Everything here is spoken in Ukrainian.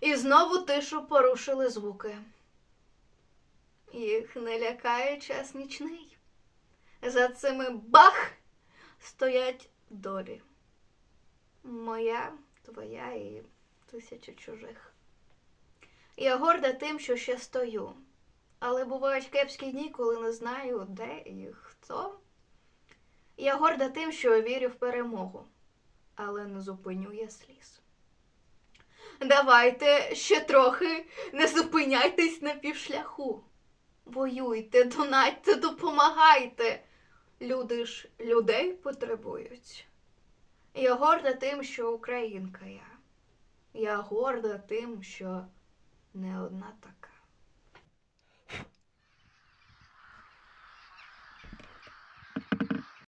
І знову тишу порушили звуки. Їх не лякає час нічний. За цими бах стоять долі. Моя, твоя і тисяча чужих. Я горда тим, що ще стою. Але бувають кепські дні, коли не знаю, де і хто. Я горда тим, що вірю в перемогу, але не зупиню я сліз. Давайте ще трохи не зупиняйтесь на півшляху. Воюйте, донатьте, допомагайте. Люди ж людей потребують. Я горда тим, що українка я. Я горда тим, що не одна така.